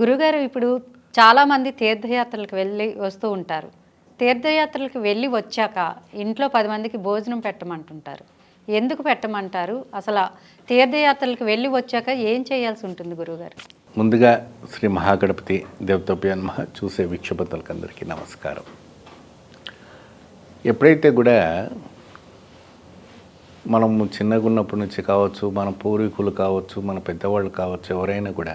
గురుగారు ఇప్పుడు చాలామంది తీర్థయాత్రలకు వెళ్ళి వస్తూ ఉంటారు. తీర్థయాత్రలకు వెళ్ళి వచ్చాక ఇంట్లో పది మందికి భోజనం పెట్టమంటుంటారు. ఎందుకు పెట్టమంటారు? అసలు తీర్థయాత్రలకు వెళ్ళి వచ్చాక ఏం చేయాల్సి ఉంటుంది గురుగారు? ముందుగా శ్రీ మహాగణపతి దేవతోప్యాన్మ చూసే వీక్షపతులకు అందరికీ నమస్కారం. ఎప్పుడైతే కూడా మనం చిన్నగా ఉన్నప్పటి నుంచి కావచ్చు మన పూర్వీకులు కావచ్చు మన పెద్దవాళ్ళు కావచ్చు ఎవరైనా కూడా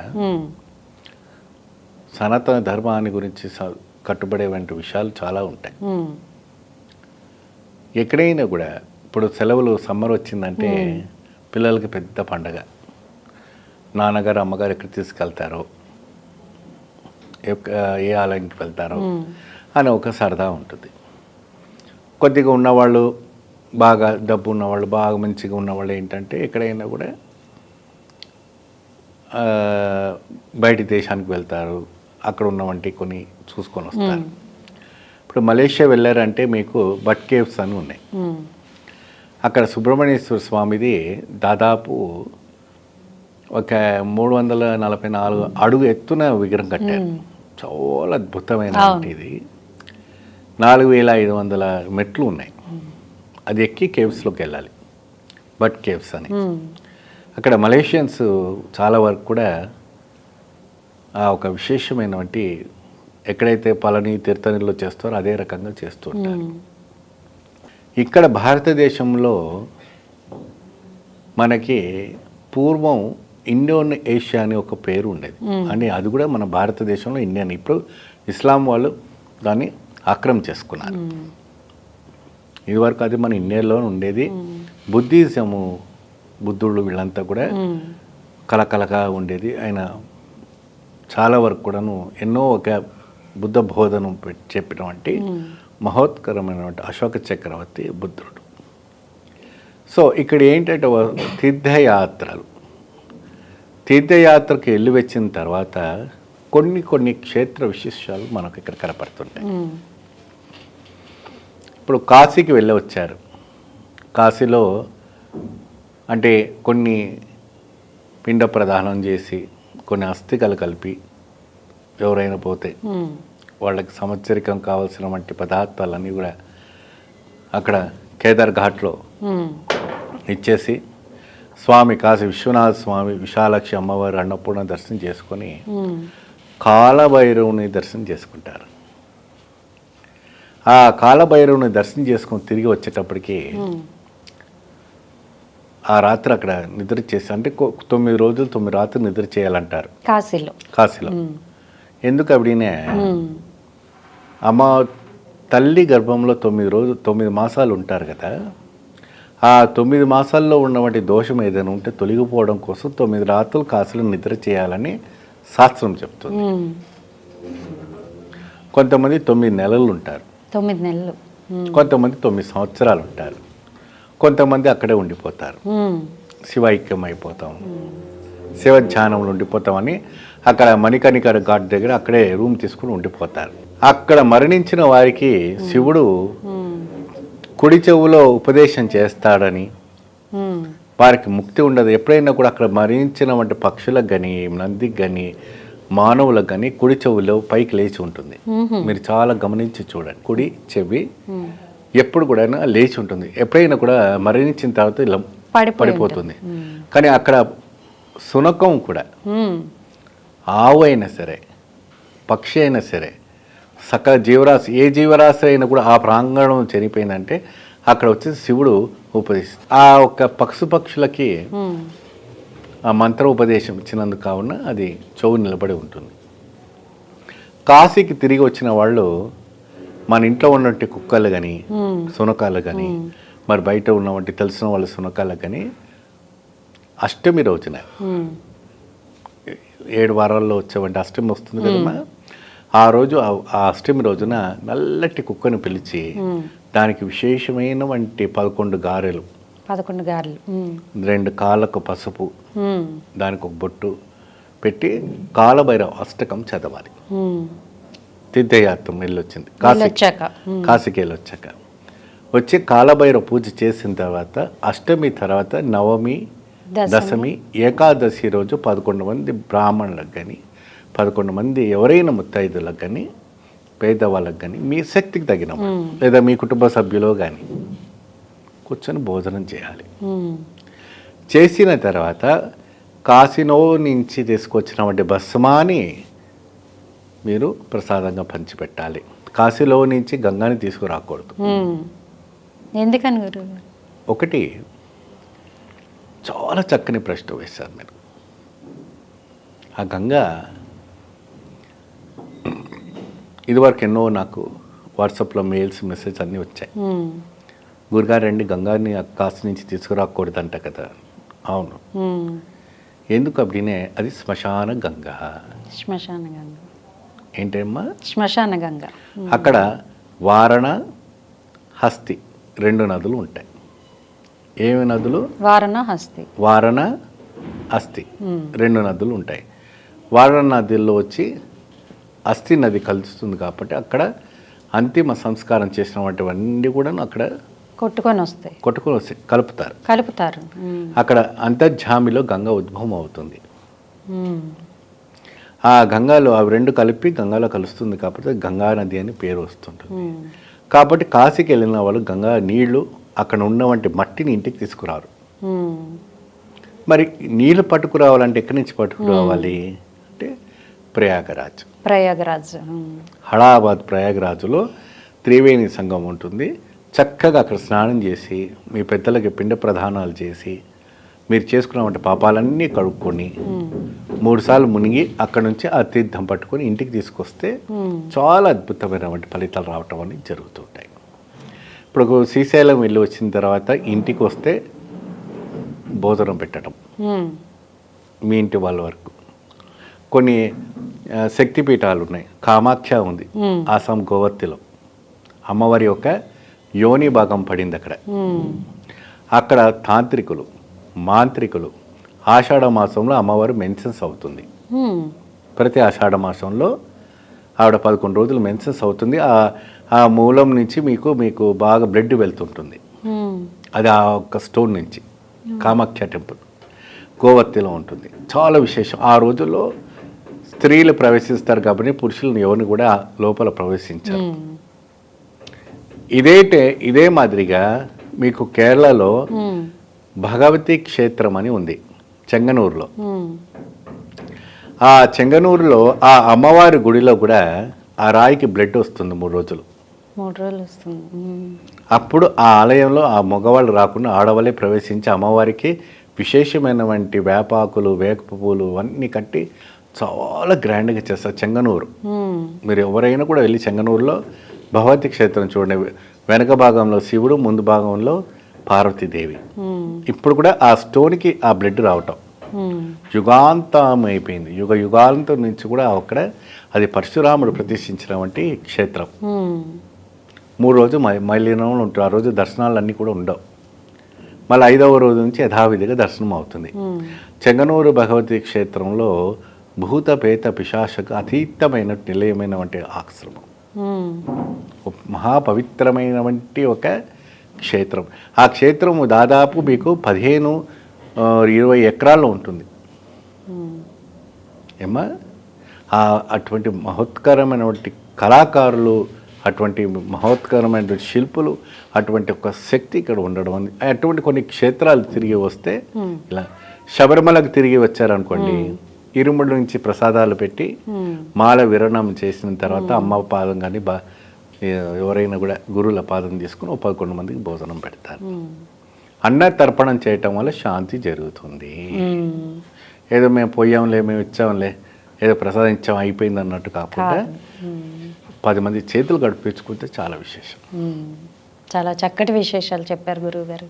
సనాతన ధర్మాన్ని గురించి కట్టుబడే వంటి విషయాలు చాలా ఉంటాయి. ఎక్కడైనా కూడా ఇప్పుడు సెలవులు సమ్మర్ వచ్చిందంటే పిల్లలకి పెద్ద పండగ. నాన్నగారు అమ్మగారు ఎక్కడ తీసుకెళ్తారో ఏ ఆలయానికి వెళ్తారో అని ఒక సరదా ఉంటుంది. కొద్దిగా ఉన్నవాళ్ళు బాగా డబ్బు ఉన్నవాళ్ళు బాగా మంచిగా ఉన్నవాళ్ళు ఏంటంటే ఎక్కడైనా కూడా బయటి దేశానికి వెళ్తారు. అక్కడ ఉన్న వంటి కొన్ని చూసుకొని వస్తారు. ఇప్పుడు మలేషియా వెళ్ళారంటే మీకు బట్ కేవ్స్ అని ఉన్నాయి. అక్కడ సుబ్రహ్మణ్యేశ్వర స్వామిది దాదాపు ఒక మూడు వందల నలభై నాలుగు అడుగు ఎత్తున విగ్రహం కట్టారు. చాలా అద్భుతమైన ఇది. నాలుగు వేల ఐదు వందల మెట్లు ఉన్నాయి. అది ఎక్కి కేవ్స్లోకి వెళ్ళాలి. బట్ కేవ్స్ అని. అక్కడ మలేషియన్స్ చాలా వరకు కూడా ఒక విశేషమైనటువంటి ఎక్కడైతే పళని తీర్థనిలో చేస్తారో అదే రకంగా చేస్తూ ఉంటారు. ఇక్కడ భారతదేశంలో మనకి పూర్వం ఇండోన్ ఏషియా అని ఒక పేరు ఉండేది. అని అది కూడా మన భారతదేశంలో ఇండియన్ ఇప్పుడు ఇస్లాం వాళ్ళు దాన్ని ఆక్రమం చేసుకున్నారు. ఇదివరకు అది మన ఇండియాలో ఉండేది. బుద్ధిజము బుద్ధుళ్ళు వీళ్ళంతా కూడా కలకలగా ఉండేది. ఆయన చాలా వరకు కూడాను ఎన్నో ఒక బుద్ధ బోధను చెప్పినటువంటి మహోత్కరమైనటువంటి అశోక చక్రవర్తి బుద్ధుడు. సో ఇక్కడ ఏంటంటే తీర్థయాత్రలు. తీర్థయాత్రకు వెళ్ళి వచ్చిన తర్వాత కొన్ని కొన్ని క్షేత్ర విశేషాలు మనకు ఇక్కడ కనపడుతుంటాయి. ఇప్పుడు కాశీకి వెళ్ళి వచ్చారు కాశీలో అంటే కొన్ని పిండ ప్రదానం చేసి కొన్ని అస్థికలు కలిపి ఎవరైనా పోతే వాళ్ళకి సంవత్సరికం కావాల్సిన వంటి పదార్థాలన్నీ కూడా అక్కడ కేదార్ ఘాట్లో ఇచ్చేసి స్వామి కాశీ విశ్వనాథ స్వామి విశాలాక్షి అమ్మవారి అన్నపూర్ణ దర్శనం చేసుకొని కాలభైరవుని దర్శనం చేసుకుంటారు. ఆ కాలభైరవుని దర్శనం చేసుకొని తిరిగి వచ్చేటప్పటికి ఆ రాత్రి అక్కడ నిద్ర చేసి అంటే తొమ్మిది రోజులు తొమ్మిది రాత్రులు నిద్ర చేయాలంటారు. కాశీలో. కాశీలో. ఎందుకు అప్పుడనే అమ్మ తల్లి గర్భంలో తొమ్మిది రోజులు తొమ్మిది మాసాలు ఉంటారు కదా. ఆ తొమ్మిది మాసాల్లో ఉన్నటువంటి దోషం ఏదైనా ఉంటే తొలగిపోవడం కోసం తొమ్మిది రాత్రులు కాశీలో నిద్ర చేయాలని శాస్త్రం చెప్తుంది. కొంతమంది తొమ్మిది నెలలు ఉంటారు. తొమ్మిది నెలలు. కొంతమంది తొమ్మిది సంవత్సరాలు ఉంటారు. కొంతమంది అక్కడే ఉండిపోతారు. శివైక్యం అయిపోతాం శివ ధ్యానంలో ఉండిపోతామని అక్కడ మణికణికర ఘాట్ దగ్గర అక్కడే రూమ్ తీసుకుని ఉండిపోతారు. అక్కడ మరణించిన వారికి శివుడు కుడి చెవులో ఉపదేశం చేస్తాడని వారికి ముక్తి ఉండదు. ఎప్పుడైనా కూడా అక్కడ మరణించిన వంటి పక్షులకు కానీ నందికి కానీ మానవులకు కానీ కుడి చెవులో పైకి లేచి ఉంటుంది. మీరు చాలా గమనించి చూడండి. కుడి చెవి ఎప్పుడు కూడా లేచి ఉంటుంది. ఎప్పుడైనా కూడా మరణించిన తర్వాత ఇలా పడిపోతుంది. కానీ అక్కడ సునకం కూడా ఆవు అయినా సరే పక్షి అయినా సరే సకల జీవరాశి ఏ జీవరాశి అయినా కూడా ఆ ప్రాంగణం చనిపోయిందంటే అక్కడ వచ్చేసి శివుడు ఉపదేశిస్తాడు. ఆ ఒక్క పక్షు పక్షులకి ఆ మంత్ర ఉపదేశం ఇచ్చినందుకు కావున అది చెవు నిలబడి ఉంటుంది. కాశీకి తిరిగి వచ్చిన వాళ్ళు మన ఇంట్లో ఉన్నట్టు కుక్కలు కానీ సునకాలు కానీ మరి బయట ఉన్నవంటి తెలిసిన వాళ్ళ సునకాలు కానీ అష్టమి రోజున. ఏడు వారాల్లో వచ్చేవంటి అష్టమి వస్తుంది కదమ్మా? ఆ రోజు ఆ- అష్టమి రోజున నల్లటి కుక్కను పిలిచి దానికి విశేషమైన వంటి పదకొండు గారెలు. పదకొండు గారెలు. రెండు కాళ్ళకు పసుపు దానికి ఒక బొట్టు పెట్టి కాలభైరవ అష్టకం చదవాలి. తీర్థయాత్రం వెళ్ళొచ్చింది. కాశీ కాశీకి వెళ్ళొచ్చాక వచ్చి కాలభైరవ పూజ చేసిన తర్వాత అష్టమి తర్వాత నవమి దశమి. ఏకాదశి రోజు పదకొండు మంది బ్రాహ్మణులకు కానీ పదకొండు మంది ఎవరైనా ముత్తైదులకు కానీ పేదవాళ్ళకి కానీ మీ శక్తికి తగిన లేదా మీ కుటుంబ సభ్యులో కానీ కూర్చొని భోజనం చేయాలి. చేసిన తర్వాత కాసినో నుంచి తీసుకొచ్చినటువంటి భస్మాని మీరు ప్రసాదంగా పంచిపెట్టాలి. కాశీలో నుంచి గంగాని తీసుకురాకూడదు. ఎందుకని గారు? ఒకటి చాలా చక్కని ప్రశ్న వేశారు మీరు. ఆ గంగ ఇదివరకు ఎన్నో నాకు వాట్సాప్లో మెయిల్స్ మెసేజ్ అన్నీ వచ్చాయి. ఉమ్, గురుగారు రండి గంగాని కాశీ నుంచి తీసుకురాకూడదంట కదా. అవును. ఎందుకు అప్పుడినే అది శ్మశాన గంగ. శ్మశాన గంగ. ఏంటమ్మా? శ్మశాన గంగ. అక్కడ వారణ హస్తి రెండు నదులు ఉంటాయి. ఏమి నదులు? వారణ హస్తి. వారణ అస్థి రెండు నదులు ఉంటాయి. వారణ నదిలో వచ్చి అస్థి నది కలుస్తుంది కాబట్టి అక్కడ అంతిమ సంస్కారం చేసినటువంటివన్నీ కూడా అక్కడ కొట్టుకొని వస్తాయి. కొట్టుకొని వస్తాయి. కలుపుతారు. కలుపుతారు. అక్కడ అంతర్జామిలో గంగ ఉద్భవం అవుతుంది. ఆ గంగాలో అవి రెండు కలిపి గంగాలో కలుస్తుంది కాబట్టి గంగా నది అని పేరు వస్తుంటుంది. కాబట్టి కాశీకి వెళ్ళిన వాళ్ళు గంగా నీళ్ళు అక్కడ ఉన్నవంటి మట్టిని ఇంటికి తీసుకురారు. మరి నీళ్ళు పట్టుకురావాలంటే ఎక్కడి నుంచి పట్టుకురావాలి? అంటే ప్రయాగరాజ్. ప్రయాగరాజ్ హడాబాద్ ప్రయాగరాజులో త్రివేణి సంఘం ఉంటుంది. చక్కగా అక్కడ స్నానం చేసి మీ పెద్దలకి పిండ ప్రధానాలు చేసి మీరు చేసుకున్నటువంటి పాపాలన్నీ కడుక్కొని మూడుసార్లు మునిగి అక్కడ నుంచి ఆ తీర్థం పట్టుకొని ఇంటికి తీసుకొస్తే చాలా అద్భుతమైనటువంటి ఫలితాలు రావటం అనేది జరుగుతుంటాయి. ఇప్పుడు శ్రీశైలం వెళ్ళి వచ్చిన తర్వాత ఇంటికి వస్తే భోజనం పెట్టడం. మీ ఇంటి వాళ్ళ వరకు. కొన్ని శక్తిపీఠాలు ఉన్నాయి. కామాఖ్య ఉంది. ఆసాం గోవర్తిలో అమ్మవారి యొక్క యోని భాగం పడింది అక్కడ. అక్కడ తాంత్రికులు మాంత్రికులు. ఆషాఢ మాసంలో అమ్మవారు మెన్సెన్స్ అవుతుంది. ప్రతి ఆషాఢ మాసంలో ఆవిడ పదకొండు రోజులు మెన్సెన్స్ అవుతుంది. ఆ ఆ మూలం నుంచి మీకు మీకు బాగా బ్లడ్ వెళ్తుంటుంది. అది ఆ ఒక్క స్టోన్ నుంచి కామాఖ్య టెంపుల్ గోవర్తిలో ఉంటుంది. చాలా విశేషం. ఆ రోజుల్లో స్త్రీలు ప్రవేశిస్తారు కాబట్టి పురుషులను ఎవరిని కూడా లోపల ప్రవేశించారు. ఇదే ఇదే మాదిరిగా మీకు కేరళలో భగవతి క్షేత్రం అని ఉంది చెంగనూరులో. ఆ చెంగనూరులో ఆ అమ్మవారి గుడిలో కూడా ఆ రాయికి బ్లడ్ వస్తుంది మూడు రోజులు. మూడు రోజులు వస్తుంది. అప్పుడు ఆ ఆలయంలో ఆ మగవాళ్ళు రాకుండా ఆడవాళ్ళే ప్రవేశించి అమ్మవారికి విశేషమైనటువంటి వేపాకులు వేప పువ్వులు అన్నీ కట్టి చాలా గ్రాండ్గా చేస్తారు చెంగనూరు. మీరు ఎవరైనా కూడా వెళ్ళి చెంగనూరులో భగవతి క్షేత్రం చూడండి. వెనక భాగంలో శివుడు ముందు భాగంలో పార్వతీదేవి. ఇప్పుడు కూడా ఆ స్టోన్కి ఆ బ్లడ్ రావటం. యుగాంతం అయిపోయింది. యుగ యుగాంతం నుంచి కూడా అక్కడ అది పరశురాముడు ప్రతిష్ఠించినటువంటి క్షేత్రం. ఉమ్, మూడు రోజు మైలీనంలో ఉంటుంది ఆ రోజు దర్శనాలు అన్నీ కూడా ఉండవు. మళ్ళీ ఐదవ రోజు నుంచి యథావిధిగా దర్శనం అవుతుంది. చెంగనూరు భగవతి క్షేత్రంలో భూత పేత పిశాచకు అతీతమైన నిలయమైనటువంటి ఆశ్రమం. మహాపవిత్రమైనటువంటి ఒక క్షేత్రం. ఆ క్షేత్రము దాదాపు మీకు పదిహేను ఇరవై ఎకరాల్లో ఉంటుంది. ఏమా ఆ అటువంటి మహోత్కరమైనటువంటి కళాకారులు అటువంటి మహోత్కరమైనటువంటి శిల్పులు అటువంటి ఒక శక్తి ఇక్కడ ఉండడం అని అటువంటి కొన్ని క్షేత్రాలు తిరిగి వస్తే Hmm. ఇలా శబరిమలకు తిరిగి వచ్చారనుకోండి ఇరుముడి నుంచి ప్రసాదాలు పెట్టి ఉమ్, మాల విరణం చేసిన తర్వాత అమ్మ పాదం కానీ బా ఎవరైనా కూడా గురువుల పాదం తీసుకుని పదకొండు మందికి భోజనం పెడతారు. అన్న తర్పణం చేయటం వల్ల శాంతి జరుగుతుంది. ఏదో మేము పోయాంలే మేము ఇచ్చాంలే ఏదో ప్రసాదం ఇచ్చాం అయిపోయింది అన్నట్టు కాకుండా పది మంది చేతులు గడిపించుకుంటే చాలా విశేషం. చాలా చక్కటి విశేషాలు చెప్పారు గురువు గారు.